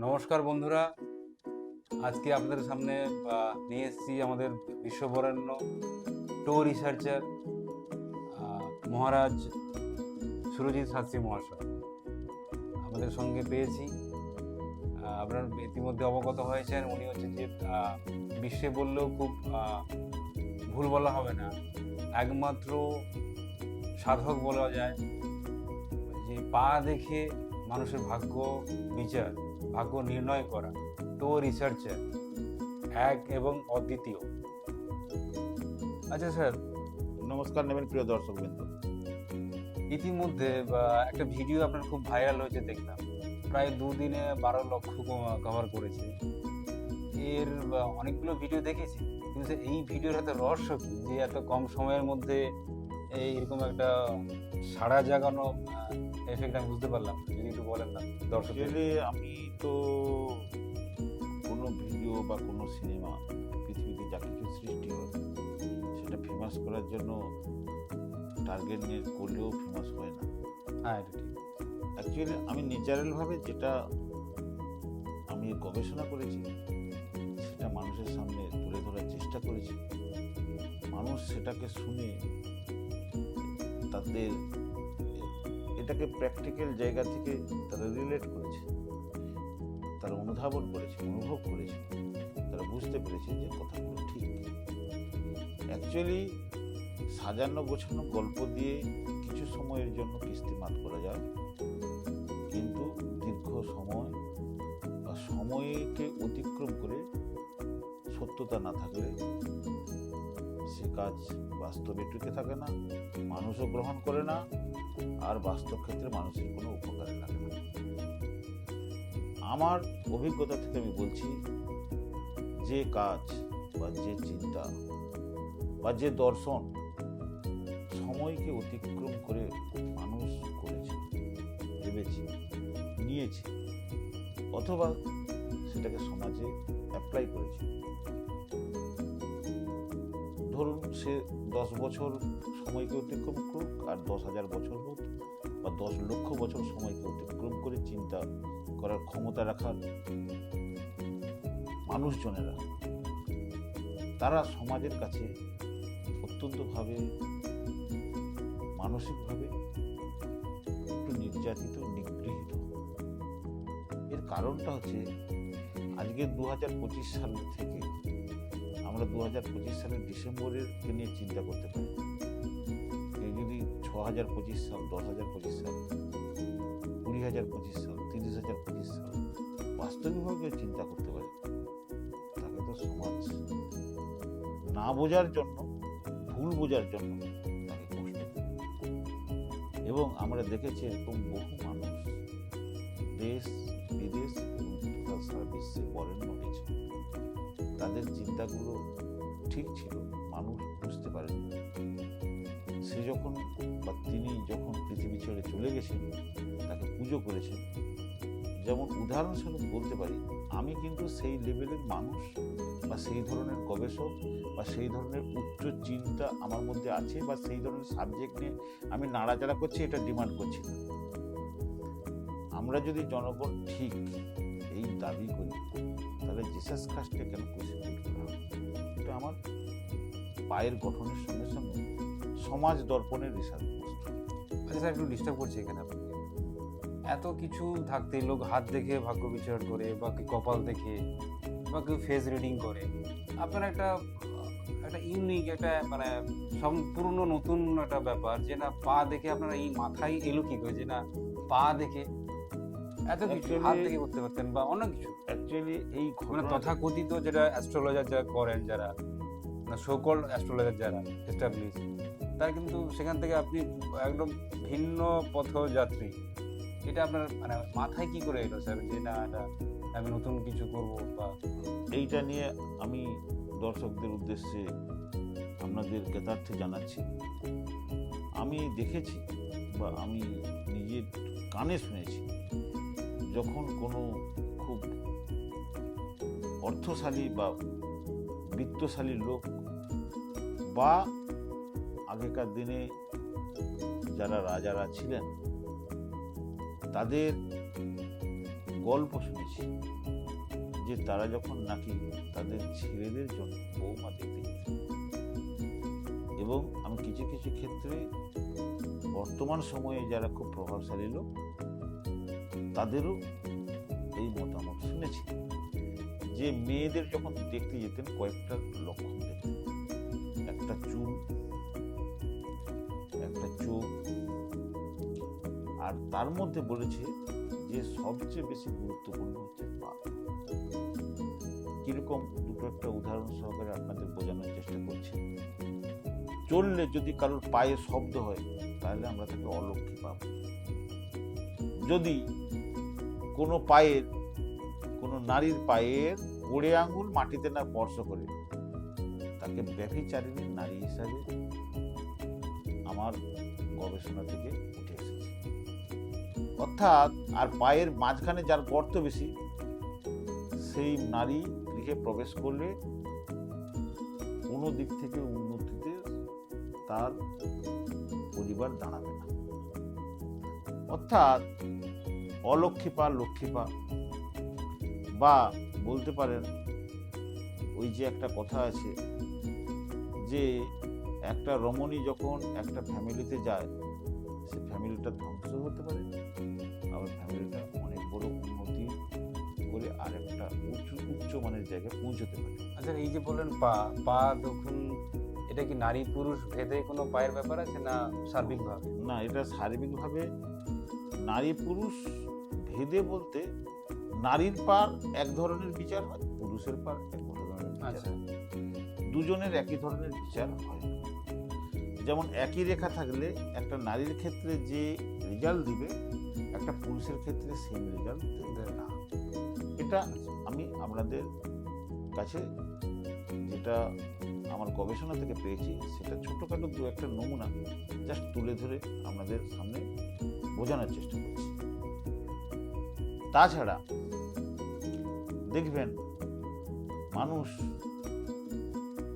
নমস্কার বন্ধুরা। আজকে আপনাদের সামনে নিয়ে এসেছি আমাদের বিশ্ববরেণ্য টো রিসার্চার মহারাজ সুরজিৎ শাস্ত্রী মহাশয়। আমাদের সঙ্গে পেয়েছি। আপনার ইতিমধ্যে অবগত হয়েছেন, উনি হচ্ছেন যে বিশ্বে বললেও খুব ভুল বলা হবে না। একমাত্র সাধক বলা যায়। যে পা দেখে মানুষের ভাগ্য বিচার। ভাগ্য নির্ণয় করা। টো রিসার্চার এক এবং অদ্বিতীয়। আচ্ছা স্যার নমস্কার নেবেন প্রিয় দর্শক বিন্দু ইতিমধ্যে একটা ভিডিও আপনার খুব ভাইরাল হয়েছে দেখলাম। প্রায় দুদিনে বারো লক্ষ কভার করেছে। এর অনেকগুলো ভিডিও দেখেছি। কিন্তু এই ভিডিওর হাতে রহস্য কি? যে এত কম সময়ের মধ্যে এই এরকম একটা সাড়া জাগানো এফেক্ট আমি বুঝতে পারলাম। যদি একটু বলেন না দর্শক আমি তো কোনো ভিডিও বা কোনো সিনেমা পৃথিবীতে যা কিছু সৃষ্টি হয় সেটা ফেমাস করার জন্য টার্গেট নিয়ে করলেও ফেমাস হয় না। হ্যাঁ এটা ঠিক। অ্যাকচুয়ালি আমি ন্যাচারালভাবে যেটা আমি গবেষণা করেছি সেটা মানুষের সামনে তুলে ধরার চেষ্টা করেছি। মানুষ সেটাকে শুনে তাদের এটাকে প্র্যাকটিক্যাল জায়গা থেকে তারা রিলেট করেছে। তারা অনুধাবন করেছে, অনুভব করেছে। তারা বুঝতে পেরেছে যে কথাগুলো ঠিক অ্যাকচুয়ালি সাজানো, গোছানো গল্প দিয়ে কিছু সময়ের জন্য কিস্তি মাত করা যায়। কিন্তু দীর্ঘ সময় বা সময়কে অতিক্রম করে সত্যতা না থাকলে সে কাজ বাস্তবে টিকে থাকে না, মানুষও গ্রহণ করে না, আর বাস্তব ক্ষেত্রে মানুষের কোনো উপকারে লাগে না। আমার অভিজ্ঞতা থেকে আমি বলছি, যে কাজ বা যে চিন্তা বা যে দর্শন সময়কে অতিক্রম করে মানুষ করেছে, ভেবেছে, নিয়েছে, অথবা সেটাকে সমাজে অ্যাপ্লাই করেছে। ধরুন সে দশ বছর সময়কে অতিক্রম করুক আর দশ হাজার বছর হোক বা দশ লক্ষ বছর সময়কে অতিক্রম করে চিন্তা করার ক্ষমতা রাখার মানুষজনেরা, তারা সমাজের কাছে অত্যন্তভাবে মানসিকভাবে একটু নির্যাতিত, নিগৃহীত। এর কারণটা হচ্ছে আজকে দু হাজার পঁচিশ সাল থেকে আমরা দু হাজার পঁচিশ সালের ডিসেম্বরের কে নিয়ে চিন্তা করতে পারি। কেউ যদি ছ হাজার পঁচিশ সাল দশ হাজার পঁচিশ সাল কুড়ি হাজার পঁচিশ সাল, তিরিশ হাজার পঁচিশ সাল বাস্তবিকভাবে কেউ চিন্তা করতে পারে তাকে তো সমাজ না বোঝার জন্য, ভুল বোঝার জন্য এবং আমরা দেখেছি এরকম বহু মানুষ দেশ, বিদেশ এবং সারা বিশ্বে বরেণ্য হয়েছে তাদের চিন্তাগুলো ঠিক ছিল, মানুষ বুঝতে পারেনি। সে যখন বা তিনি যখন পৃথিবী ছেড়ে চলে গেছেন, তাকে পুজো করেছেন। যেমন উদাহরণস্বরূপ বলতে পারি, আমি কিন্তু সেই লেভেলের মানুষ বা সেই ধরনের গবেষক বা সেই ধরনের উচ্চ চিন্তা আমার মধ্যে আছে বা সেই ধরনের সাবজেক্ট নিয়ে আমি নাড়াচাড়া করছি, এটা ডিমান্ড করছি না। আমরা যদি জনগণ ঠিক এই দাবি করি, তাহলে জিসাস খ্রিস্টকে কেন ক্রুসিফাইড করা এটা আমার পায়ের গঠনের সঙ্গে সঙ্গে সমাজ দর্পণের রিসার্চ আচ্ছা স্যার, একটু ডিস্টার্ব করছি এখানে আপনাকে। এত কিছু থাকতে লোক হাত দেখে ভাগ্য বিচার করে বা কেউ কপাল দেখে বা কেউ ফেস রিডিং করে। আপনার একটা একটা ইউনিক একটা মানে সম্পূর্ণ নতুন একটা ব্যাপার যে না পা দেখে আপনার এই মাথায় এলো কি করে? যে না পা দেখে এত কিছু হাত দেখে করতে পারতেন বা অন্য কিছু। অ্যাকচুয়ালি এই মানে তথাকথিত যেটা অ্যাস্ট্রোলজার যারা করেন যারা সকল অ্যাস্ট্রোলজার যারা এস্টাবলিশ তারা কিন্তু সেখান থেকে আপনি একদম ভিন্ন পথযাত্রী। এটা আপনার মানে মাথায় কি করে এলো স্যার যে না এটা আমি নতুন কিছু করব বা এইটা নিয়ে আমি দর্শকদের উদ্দেশ্যে আপনাদের জ্ঞাতার্থে জানাচ্ছি। আমি দেখেছি বা আমি নিজের কানে শুনেছি যখন কোনো খুব অর্থশালী বা বৃত্তশালী লোক বা আগেকার দিনে যারা রাজারা ছিলেন, তাদের গল্প শুনেছি যে তারা যখন নাকি তাদের ছেলেদের জন্য বৌমা দেখতে এবং আমি কিছু কিছু ক্ষেত্রে বর্তমান সময়ে যারা খুব প্রভাবশালী লোক তাদেরও এই মতামত শুনেছি। যে মেয়েদের যখন দেখতে যেতেন কয়েকটা লক্ষণ দেখতেন। একটা চুল, একটা চোখ, আর তার মধ্যে বলেছে যে সবচেয়ে বেশি গুরুত্বপূর্ণ হচ্ছে পা। কীরকম? দুটো একটা উদাহরণ সহকারে আপনাদের বোঝানোর চেষ্টা করছি। চললে যদি কারোর পায়ে শব্দ হয়, তাহলে আমরা তাকে অলক্ষী পাব। যদি কোনো পায়ের, কোনো নারীর পায়ের গোড়ে আঙুল মাটিতে না স্পর্শ করে। তাকে ব্যভিচারিণী নারী হিসাবে আমার গবেষণা থেকে উঠে এসেছে। অর্থাৎ, আর পায়ের মাঝখানে যার গর্ত বেশি, সেই নারী গৃহে প্রবেশ করলে কোনো দিক থেকে উন্নতিতে তার পরিবার দাঁড়াবে না। অর্থাৎ অলক্ষী পা লক্ষ্মী পা বা বলতে পারেন ওই যে একটা কথা আছে যে একটা রমণী যখন একটা ফ্যামিলিতে যায় সে ফ্যামিলিটা ধ্বংস হতে পারে। আবার ফ্যামিলিটা অনেক বড় উন্নতি করে আর একটা উঁচু উচ্চ মানের জায়গায় পৌঁছতে পারে। আচ্ছা এই যে বললেন পা পা দেখুন এটা কি নারী পুরুষ ভেদে কোনো পায়ের ব্যাপার আছে না সার্বিকভাবে? না এটা শারীরিকভাবে নারী পুরুষ ভেদে বলতে নারীর পার এক ধরনের বিচার হয় পুরুষের পার এক ধরনের বিচার আচ্ছা। দুজনের একই ধরনের বিচার হয়। যেমন একই রেখা থাকলে একটা নারীর ক্ষেত্রে যে রেজাল্ট দিবে একটা পুরুষের ক্ষেত্রে সেম রেজাল্ট দেবে না। এটা আমি আপনাদের কাছে যেটা আমার গবেষণা থেকে পেয়েছি, সেটা ছোটোখাটো দু একটা নমুনা জাস্ট তুলে ধরে আপনাদের সামনে বোঝানোর চেষ্টা করছি। তাছাড়া দেখবেন, মানুষ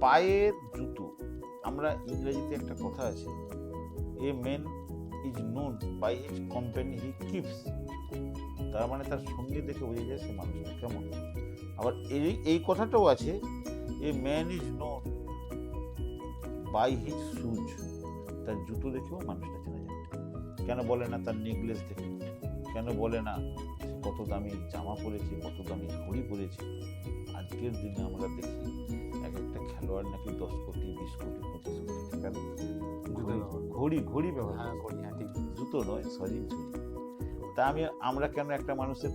পায়ের জুতো, আমরা ইংরেজিতে একটা কথা আছে a man is known by his company he keeps তার মানে তার সঙ্গে দেখে বোঝা যায় সে মানুষটা কেমন। আবার এই এই কথাটাও আছে a man is known by his shoes তার জুতো দেখেও মানুষটা চেনা যায়। কেন বলে না তার নেকলেস দেখে? কেন বলে না কত দামি জামা পরেছে কত দামি ঘড়ি পরেছে? আজকের দিনে আমরা দেখি এক একটা খেলোয়াড় নাকি দশ কোটি বিশ কোটি পঁচিশ কোটি টাকার ঘড়ি- ঘড়ি ঘড়ি ব্যবহার হ্যাঁ করি। হ্যাঁ ঠিক। জুতো নয় সরি তা আমি আমরা কেন একটা মানুষের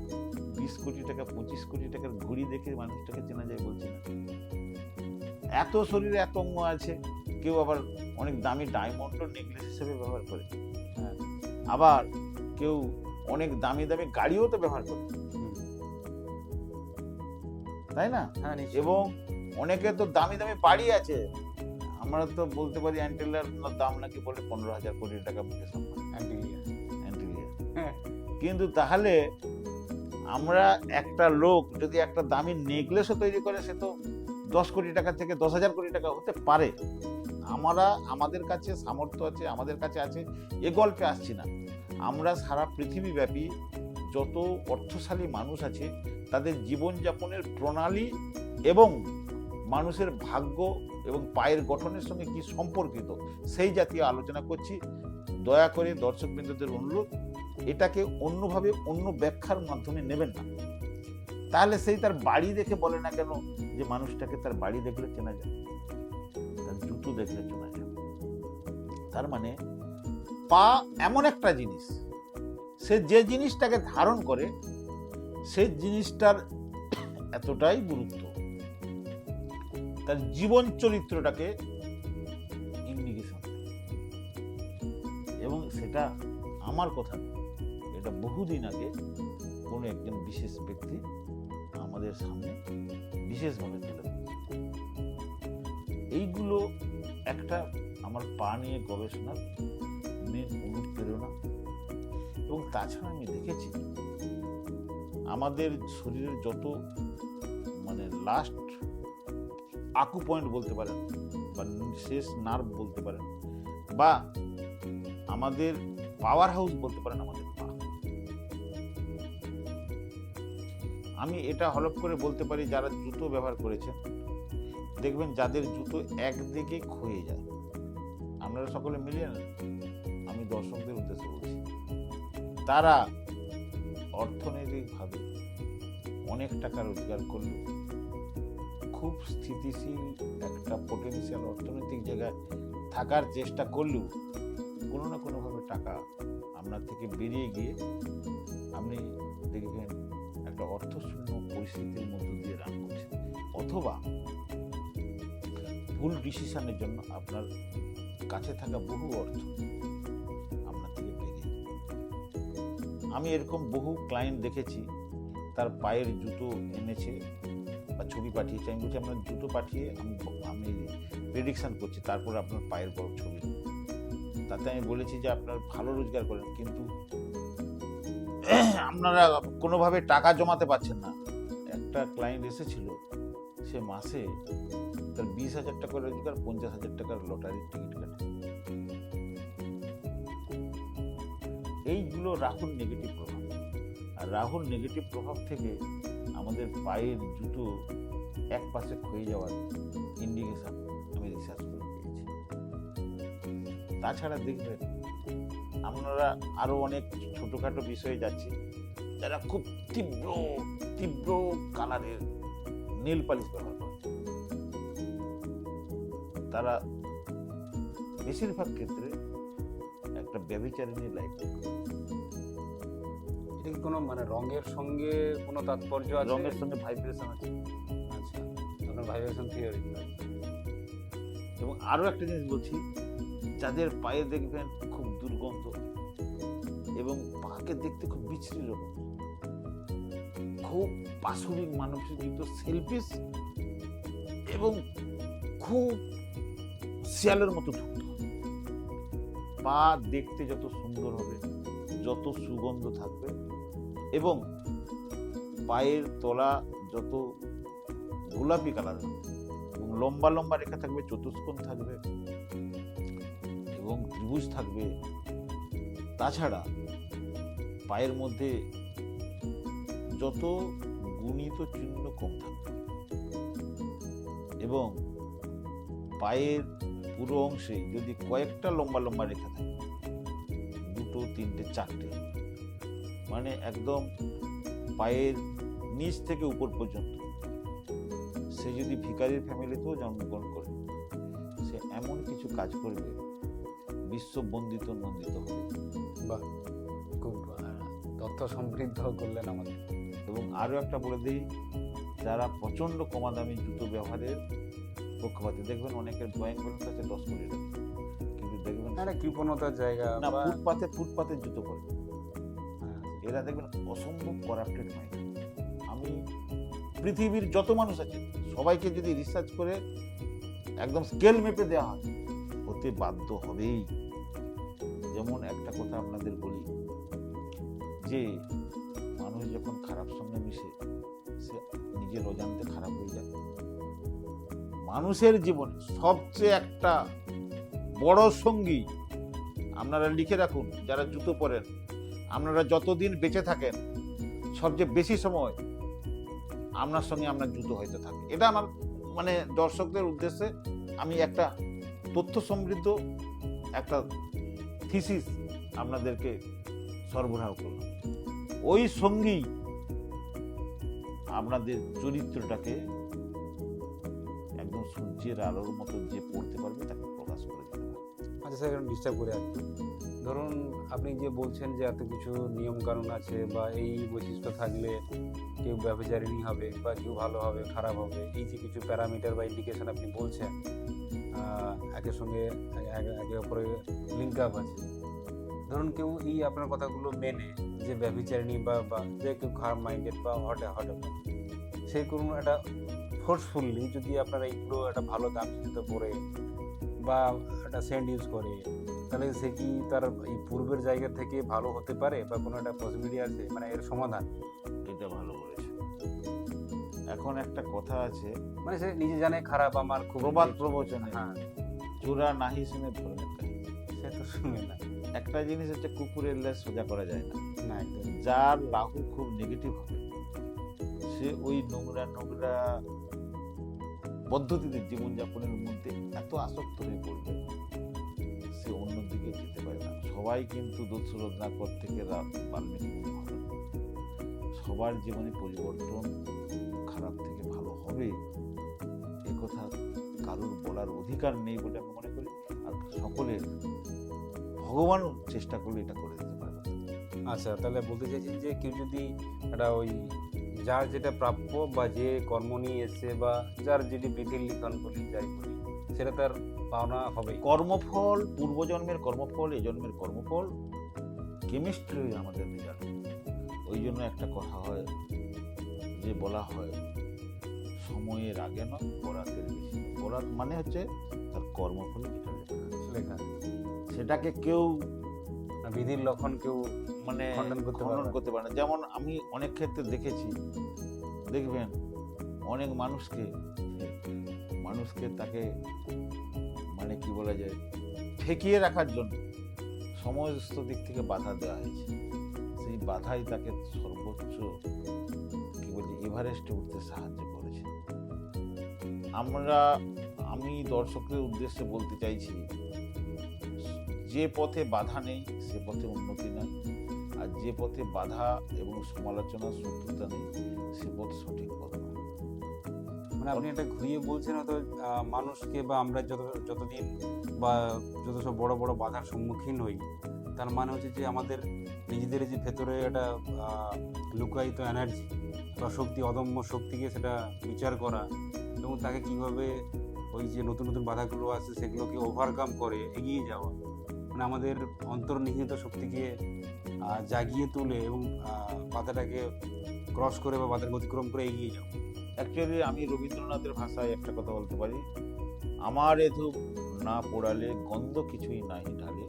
বিশ কোটি টাকা পঁচিশ কোটি টাকার ঘড়ি দেখে মানুষটাকে চেনা যায় বলছি না? এত শরীরে এত অঙ্গ আছে কেউ আবার অনেক দামি ডায়মন্ড নেকলেস হিসেবে ব্যবহার করে। হ্যাঁ। আবার কেউ অনেক দামি দামি গাড়িও তো ব্যবহার করে। তাই না? হ্যাঁ এবং অনেকে তো দামি দামি বাড়ি আছে। আমরা তো বলতে পারি অ্যান্টেলার দাম নাকি বলে পনেরো হাজার কোটি টাকা মুকেশ অ্যান্টিলিয়া হ্যাঁ। কিন্তু তাহলে আমরা একটা লোক যদি একটা দামি নেকলেসও তৈরি করে সে তো দশ কোটি টাকা থেকে দশ হাজার কোটি টাকা হতে পারে। আমরা, আমাদের কাছে সামর্থ্য আছে, আমাদের কাছে আছে, এ গল্পে আসছি না। আমরা সারা পৃথিবীব্যাপী যত অর্থশালী মানুষ আছে, তাদের জীবনযাপনের প্রণালী এবং মানুষের ভাগ্য এবং পায়ের গঠনের সঙ্গে কি সম্পর্কিত, সেই জাতীয় আলোচনা করছি। দয়া করে দর্শকবৃন্দদের অনুরোধ, এটাকে অন্যভাবে, অন্য ব্যাখ্যার মাধ্যমে নেবেন না। তাহলে সেই তার বাড়ি দেখে বলে না কেন যে মানুষটাকে তার বাড়ি দেখলে চেনা যায়? তার জুতো দেখলে চেনা যায়। তার মানে পা এমন একটা জিনিস, সে যে জিনিসটাকে ধারণ করে, সে জিনিসটার এতটাই গুরুত্ব। তার জীবন চরিত্রটাকে ইন্ডিকেশন। এবং সেটা আমার কথা এটা বহুদিন আগে কোনো একজন বিশেষ ব্যক্তি সামনে বিশেষভাবে তুলে এইগুলো একটা আমার পা নিয়ে গবেষণার অনুপ্রেরণা। এবং তাছাড়া আমি দেখেছি, আমাদের শরীরের যত মানে লাস্ট আকু পয়েন্ট বলতে পারেন, বা শেষ নার্ভ বলতে পারেন, বা আমাদের পাওয়ার হাউস বলতে পারেন আমাদের আমি এটা হলপ করে বলতে পারি যারা জুতো ব্যবহার করেছেন দেখবেন যাদের জুতো একদিকে ক্ষয়ে যায়। আপনারা সকলে মিলিয়ে না? আমি দর্শকদের উদ্দেশ্যে বলছি। তারা অর্থনৈতিকভাবে অনেক টাকা রোজগার করল। খুব স্থিতিশীল একটা পোটেনশিয়াল অর্থনৈতিক জায়গায় থাকার চেষ্টা করলেও কোনো না কোনোভাবে টাকা আপনার থেকে বেরিয়ে গিয়ে আপনি দেখবেন একটা অর্থশূন্য পরিস্থিতির মধ্য দিয়ে রান করছেন অথবা ভুল ডিসিশনের জন্য আপনার কাছে থাকা বহু অর্থ আপনার থেকে আমি এরকম বহু ক্লায়েন্ট দেখেছি, তার পায়ের জুতো এনেছে বা ছবি পাঠিয়েছে। আমি বলছি, আপনার জুতো পাঠিয়ে আমি আমি প্রেডিকশন করছি, তারপর আপনার পায়ের বড় ছবি। তাতে আমি বলেছি যে, আপনার ভালো রোজগার করেন। কিন্তু আপনারা কোনোভাবে টাকা জমাতে পারছেন না। একটা ক্লায়েন্ট এসেছিল, সে মাসে তার বিশ হাজার টাকা রোজগার পঞ্চাশ হাজার টাকার লটারির টিকিট কাটে এইগুলো রাহুল নেগেটিভ প্রভাব। আর রাহুল নেগেটিভ প্রভাব থেকে আমাদের পায়ের জুতো এক পাশে ক্ষয়ে যাওয়ার ইন্ডিকেশন আমি রিসার্চ করে পেয়েছি। তাছাড়া দেখবেন আপনারা আরও অনেক ছোটখাটো বিষয়ে যাচ্ছি যারা খুব তীব্র তীব্র কালারের নীল পালিশ ব্যবহার করে তারা বেশিরভাগ ক্ষেত্রে একটা ব্যবিচারিণী লাইফ এটা কি কোনো মানে রঙের সঙ্গে কোনো তাৎপর্য আছে? রঙের সঙ্গে ভাইব্রেশন আছে। আচ্ছা আপনার ভাইব্রেশন থিওরি এবং আরও একটা জিনিস বলছি যাদের পায়ে দেখবেন খুব দুর্গন্ধ। এবং পাকে দেখতে খুব বিচ্ছিরি রকম খুব পাশবিক মানসিক যুক্ত সেলফিস এবং খুব শিয়ালের মতো হবে পা দেখতে যত সুন্দর হবে, যত সুগন্ধ থাকবে এবং পায়ের তলা যত গোলাপি কালার এবং লম্বা লম্বা রেখা থাকবে, চতুষ্কোণ থাকবে এবং ত্রিভুজ থাকবে তাছাড়া পায়ের মধ্যে যত গুণিত চিহ্ন কম থাকবে। এবং পায়ের পুরো অংশে যদি কয়েকটা লম্বা লম্বা রেখা থাকে, দুটো, তিনটে, চারটে মানে একদম পায়ের নিচ থেকে উপর পর্যন্ত, সে যদি ভিকারির ফ্যামিলিতেও জন্মগ্রহণ করে, সে এমন কিছু কাজ করবে বিশ্ব বন্দিত নন্দিত হবে। বাহ খুব তথ্য সমৃদ্ধ করলেন আমাদের। এবং আরও একটা বলে দিই যারা প্রচণ্ড কমা দামি জুতো ব্যবহারের পক্ষপাতী দেখবেন অনেকের ড্রয়িং ব্যালেন্স আছে দশ কোটি টাকা। কিন্তু দেখবেন কৃপণতার জায়গা না বা ফুটপাতে জুতো পরে। হ্যাঁ, এরা দেখবেন অসম্ভব করাপ্টেড মাইন্ড আমি পৃথিবীর যত মানুষ আছে সবাইকে যদি রিসার্চ করে একদম স্কেল মেপে দেওয়া হয় হতে বাধ্য হবেই। যেমন একটা কথা আপনাদের বলি, যে মানুষ যখন খারাপ সঙ্গে মিশে, সে নিজের অজান্তে খারাপ হয়ে যায়। মানুষের জীবনে সবচেয়ে একটা বড় সঙ্গী আপনারা লিখে রাখুন, যারা জুতো পরেন। আপনারা যতদিন বেঁচে থাকেন, সবচেয়ে বেশি সময় আপনার সঙ্গে আপনার জুতো হয়তো থাকে। এটা আমার মানে দর্শকদের উদ্দেশ্যে আমি একটা তথ্য সমৃদ্ধ একটা থিসিস আপনাদেরকে সরবরাহ করলাম। ওই সঙ্গী আপনাদের চরিত্রটাকে একদম সূর্যের আলোর মতো যে পড়তে পারবে তাকে প্রকাশ করে দিতে আচ্ছা স্যার ডিস্টার্ব করে একটু ধরুন আপনি যে বলছেন যে এত কিছু নিয়ম কানুন আছে বা এই বৈশিষ্ট্য থাকলে কেউ ব্যবচারিণী হবে বা কেউ ভালো হবে, খারাপ হবে, এই যে কিছু প্যারামিটার বা ইন্ডিকেশন আপনি বলছেন একের সঙ্গে একে- অপরে লিঙ্ক আপ আছে। ধরুন কেউ এই আপনার কথাগুলো মেনে যে ব্যবচারিণী বা বা যে কেউ খারাপ মাইন্ডেড বা হটে হটে সে কোনো একটা ফোর্সফুলি যদি আপনারা এইগুলো একটা ভালো দাম জুতো পরে বা একটা সেন্ট ইউজ করে তাহলে সে কি তার এই পূর্বের জায়গা থেকে ভালো হতে পারে বা কোনো একটা পসিবিলিটি আছে? মানে এর সমাধান? এটা ভালো বলেছে এখন একটা কথা আছে। মানে সে নিজে জানে খারাপ আমার খুব প্রবাদ প্রবচনে। হ্যাঁ। চোরা নাহি শুনে কাহিনী সে তো শুনে না। একটা জিনিস হচ্ছে কুকুরের লেজ সোজা করা যায় না। না যার রাহু খুব নেগেটিভ হবে সে ওই নোংরা নোংরা পদ্ধতিতে জীবনযাপনের মধ্যে এত আসক্ত হয়ে পড়বে সে অন্যদিকে যেতে পারে না। সবাই কিন্তু দোসরোজনাকর থেকে রাত পারবে। সবার জীবনে পরিবর্তন খারাপ থেকে ভালো হবে এ কথা কারোর বলার অধিকার নেই বলে আমি মনে করি আর সকলের ভগবান চেষ্টা করলে এটা করে দিতে পারবে আচ্ছা তাহলে বলতে চাইছি যে কেউ যদি একটা ওই যার যেটা প্রাপ্য বা যে কর্ম নিয়ে এসছে বা যার যেটি বিধির লিখন বলি যাই বলি সেটা তার পাওনা হবে। কর্মফল পূর্বজন্মের কর্মফল এই জন্মের কর্মফল কেমিস্ট্রি আমাদের রেজাল্ট ওই জন্য একটা কথা হয় যে বলা হয় সময়ের আগে নয় বরাতের বেশি বরাত মানে হচ্ছে তার কর্মফল যেটা লেখা সেটাকে কেউ বিধির লক্ষণ কেউ মানে খণ্ডন করতে পারে না। যেমন আমি অনেক ক্ষেত্রে দেখেছি দেখবেন অনেক মানুষকে মানুষকে তাকে মানে কি বলা যায় ঠেকিয়ে রাখার জন্য সমস্ত দিক থেকে বাধা দেওয়া হয়েছে। সেই বাধাই তাকে সর্বোচ্চ কি বলি এভারেস্টে উঠতে সাহায্য করেছে। আমরা, আমি দর্শকদের উদ্দেশ্যে বলতে চাইছি, যে পথে বাধা নেই, সে পথে উন্নতি নাই। আর যে পথে বাধা এবং সমালোচনা শত্রুতা নেই, সে পথ সঠিক পথ মানে আপনি এটা ঘুরিয়ে বলছেন হয়তো মানুষকে বা আমরা যত, যতদিন বা যত সব বড় বড় বাধার সম্মুখীন হই, তার মানে হচ্ছে যে আমাদের নিজেদের যে ভেতরে একটা লুকায়িত এনার্জি বা শক্তি অদম্য শক্তিকে সেটা বিচার করা এবং তাকে কীভাবে ওই যে নতুন নতুন বাধাগুলো আছে সেগুলোকে ওভারকাম করে এগিয়ে যাওয়া। মানে আমাদের অন্তর্নিহিত শক্তিকে জাগিয়ে তুলে এবং বাধাটাকে ক্রস করে বা বাধার অতিক্রম করে এগিয়ে যাওয়া। অ্যাকচুয়ালি আমি রবীন্দ্রনাথের ভাষায় একটা কথা বলতে পারি। আমার এ ধূপ না পোড়ালে গন্ধ কিছুই নাই ঢালে।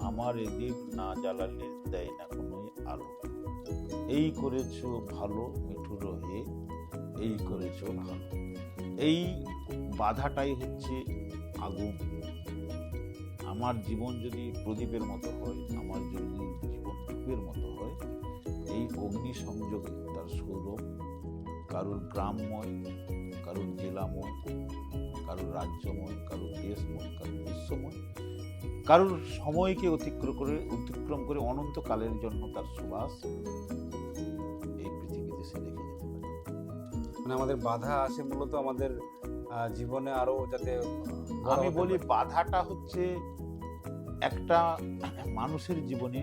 আমার এ দীপ না জ্বালালে দেয় না কোনোই আলো। এই করেছ ভালো মিঠুর হে এই করেছ ভালো। এই বাধাটাই হচ্ছে আগুন আমার জীবন যদি প্রদীপের মতো হয়, আমার যদি জীবন ধূপের মতো হয়, এই অগ্নি সংযোগে তার সৌরভ, কারুর গ্রামময়, কারোর জেলাময় কারোর রাজ্যময় কারোর দেশময় কারোর বিশ্বময় কারোর সময়কে অতিক্রম করে অতিক্রম করে অনন্তকালের জন্য তার সুবাস এই পৃথিবীতে সে রেখে যেতে পারে মানে আমাদের বাধা আসে মূলত আমাদের জীবনে আরও যাতে আমি বলি বাধাটা হচ্ছে একটা মানুষের জীবনে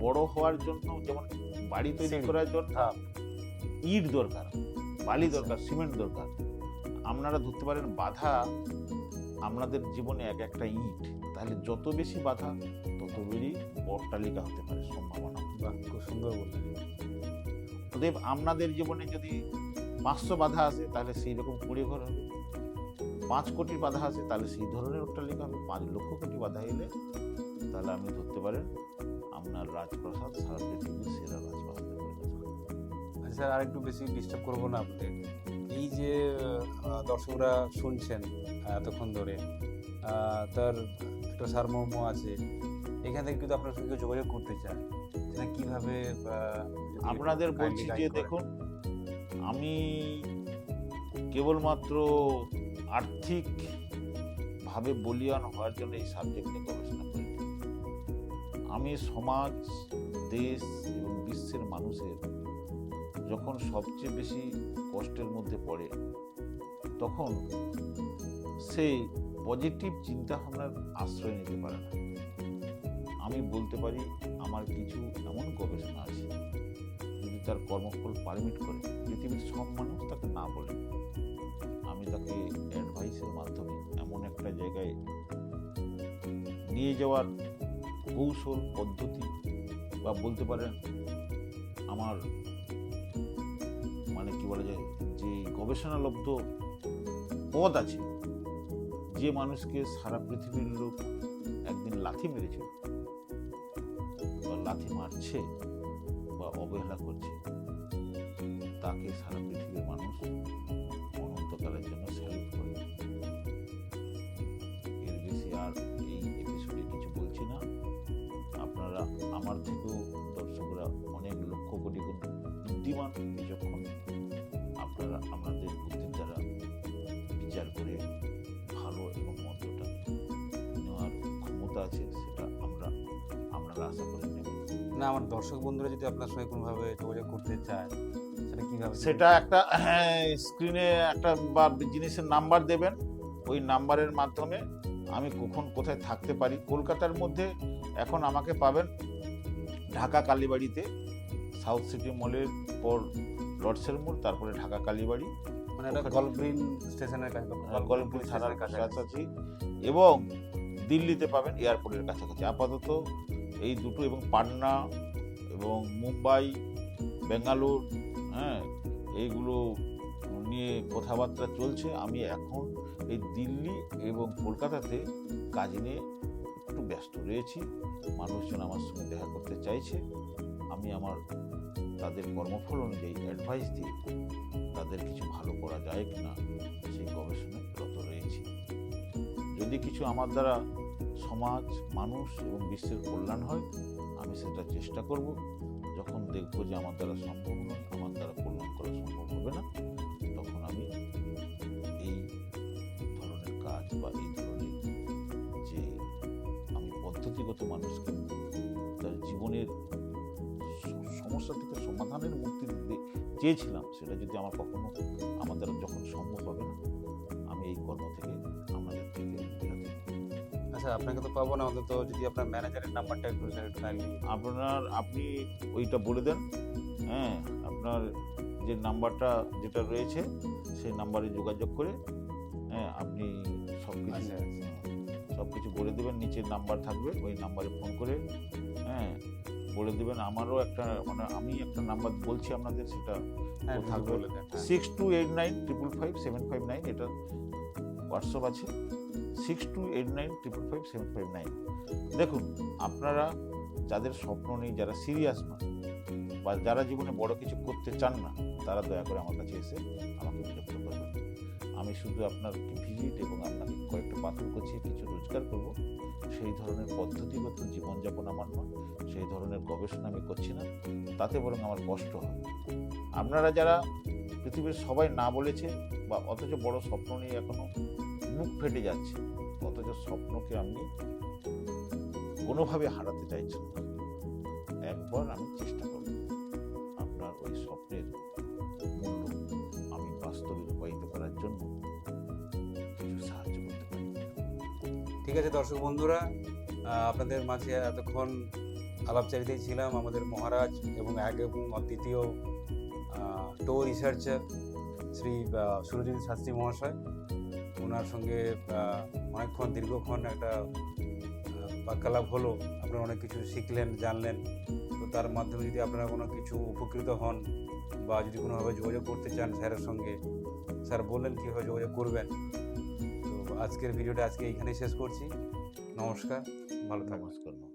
বড় হওয়ার জন্য যেমন বাড়ি তৈরি করার জন্য ধাপ। ইট দরকার বালি আচ্ছা। দরকার সিমেন্ট দরকার আপনারা ধরতে পারেন বাধা আপনাদের জীবনে এক একটা ইট তাহলে যত বেশি বাধা তত বেশি অট্টালিকা হতে পারে সম্ভাবনা। সুন্দর বললেন। অতএব আপনাদের জীবনে যদি পাঁচশো বাধা আসে তাহলে সেই রকম কুড়ি ঘর হবে। পাঁচ কোটি বাধা আসে তাহলে সেই ধরনের অট্টালিকা হবে। পাঁচ লক্ষ কোটি বাধা এলে তাহলে আপনি ধরতে পারেন আপনার রাজপ্রাসাদ সারা পৃথিবীর সেরা রাজপ্রাসাদে। স্যার আর একটু বেশি ডিস্টার্ব করব না আপনাদের এই যে দর্শকরা শুনছেন এতক্ষণ ধরে তার একটা সারমর্ম আছে। এখান থেকে কিন্তু আপনার সঙ্গে যোগাযোগ করতে চায় সেটা কীভাবে আপনাদের বলছি যে দেখুন আমি কেবলমাত্র আর্থিক ভাবে বলিয়ান হওয়ার জন্য এই সাবজেক্ট নিয়ে গবেষণা করি। আমি সমাজ দেশ এবং বিশ্বের মানুষের যখন সবচেয়ে বেশি কষ্টের মধ্যে পড়ে, তখন সে পজিটিভ চিন্তা ভাবনার আশ্রয় নিতে পারে না। আমি বলতে পারি, আমার কিছু এমন গবেষণা আছে, যদি তার কর্মফল পারমিট করে, পৃথিবীর সব মানুষ তাকে না বলে। আমি তাকে অ্যাডভাইসের মাধ্যমে এমন একটা জায়গায় নিয়ে যাওয়ার কৌশল, পদ্ধতি বা বলতে পারেন, আমার বলা যায় যে গবেষণালব্ধ পদ আছে, যে মানুষকে সারা পৃথিবীর লোক একদিন লাথি মেরেছিল, বা লাথি মারছে, বা অবহেলা করছে, তাকে সারা পৃথিবীর মানুষ অনন্তকালের জন্য স্যালুট করে এর বেশি আর এই এপিসোডে কিছু বলছি না। আপনারা আমার থেকেও দর্শকরা অনেক লক্ষ কোটি গুণ বুদ্ধিমান বিচক্ষণ আপনারা আপনাদের বুদ্ধির দ্বারা বিচার করে ভালো এবং মন্দটা নেওয়ার ক্ষমতা আছে সেটা আমরা আপনারা আশা করে নেবেন না আমার দর্শক বন্ধুরা যদি আপনার সঙ্গে কোনোভাবে যোগাযোগ করতে চায় সেটা কীভাবে সেটা একটা স্ক্রিনে একটা বা জিনিসের নাম্বার দেবেন। ওই নাম্বারের মাধ্যমে আমি কখন কোথায় থাকতে পারি। কলকাতার মধ্যে এখন আমাকে পাবেন ঢাকা কালীবাড়িতে সাউথ সিটি মলের পর লর্ডসের মোড় তারপরে ঢাকা কালীবাড়ি মানে এটা গল্ফগ্রিন স্টেশনের কাছে গল্পপুর থানার কাছাকাছি। এবং দিল্লিতে পাবেন এয়ারপোর্টের কাছাকাছি। আপাতত এই দুটো এবং পাটনা এবং মুম্বাই বেঙ্গালোর হ্যাঁ এইগুলো নিয়ে কথাবার্তা চলছে। আমি এখন এই দিল্লি এবং কলকাতাতে কাজ নিয়ে একটু ব্যস্ত রয়েছি। মানুষজন আমার সঙ্গে দেখা করতে চাইছে। আমি আমার তাদের কর্মফল অনুযায়ী অ্যাডভাইস দিয়ে তাদের কিছু ভালো করা যায় কিনা, সেই গবেষণায় রয়েছি। যদি কিছু আমার দ্বারা সমাজ, মানুষ এবং বিশ্বের কল্যাণ হয়, আমি সেটা চেষ্টা করব। যখন দেখব যে আমার দ্বারা সম্ভব নয়, আমার দ্বারা কল্যাণ করা সম্ভব হবে না, তখন আমি এই ধরনের কাজ বা এই ধরনের যে আমি পদ্ধতিগত মানুষকে, তার জীবনের সমস্যা থেকে সমাধানের মুক্তি দিতে চেয়েছিলাম সেটা যদি আমার কখনো আমার দ্বারা যখন সম্ভব হবে না আমি এই কর্ম থেকে আমাদের থেকে বিরতি আচ্ছা আপনাকে তো পাবো না অন্তত যদি আপনার ম্যানেজারের নাম্বারটা একটু কাইন্ডলি আপনার আপনি ওইটা বলে দেন হ্যাঁ আপনার যে নাম্বারটা যেটা রয়েছে সেই নাম্বারে যোগাযোগ করে হ্যাঁ আপনি সব কিছু আচ্ছা, সব কিছু বলে দেবেন নিচের নাম্বার থাকবে ওই নাম্বারে ফোন করে হ্যাঁ বলে দেবেন আমারও একটা মানে আমি একটা নাম্বার বলছি আপনাদের সেটা হ্যাঁ থাকবে। Six two eight nine triple five seven five nine এটা হোয়াটসঅ্যাপ আছে six two eight nine triple five seven five nine দেখুন আপনারা যাদের স্বপ্ন নেই যারা সিরিয়াস না বা যারা জীবনে বড় কিছু করতে চান না তারা দয়া করে আমার কাছে এসে আমাকে বিরক্ত করবেন। আমি শুধু আপনাকে ভিজিট এবং আপনাকে কয়েকটা পাথর গছিয়ে কিছু রোজগার করব। সেই ধরনের পদ্ধতিগত জীবনযাপন আমার নয়, সেই ধরনের গবেষণা আমি করছি না, তাতে বরং আমার কষ্ট হয়। আপনারা যারা পৃথিবীর সবাই না বলেছে বা অথচ বড় স্বপ্ন নিয়ে এখনও মুখ ফেটে যাচ্ছে, অথচ স্বপ্নকে আপনি কোনোভাবে হারাতে চাইছেন না। একবার ঠিক আছে, দর্শক বন্ধুরা আপনাদের মাঝে এতক্ষণ আলাপচারিতায় ছিলাম আমাদের মহারাজ এবং এক এবং অদ্বিতীয় টো রিসার্চার শ্রী সুরজিৎ শাস্ত্রী মহাশয়। ওনার সঙ্গে অনেকক্ষণ, দীর্ঘক্ষণ একটা বাক্যালাপ হলো। আপনারা অনেক কিছু শিখলেন, জানলেন। তো তার মাধ্যমে যদি আপনারা কোনো কিছু উপকৃত হন বা যদি কোনোভাবে যোগাযোগ করতে চান স্যারের সঙ্গে, স্যার বললেন কীভাবে যোগাযোগ করবেন। আজকের ভিডিওটা আজকে এইখানেই শেষ করছি। নমস্কার ভালো থাকুন নমস্কার।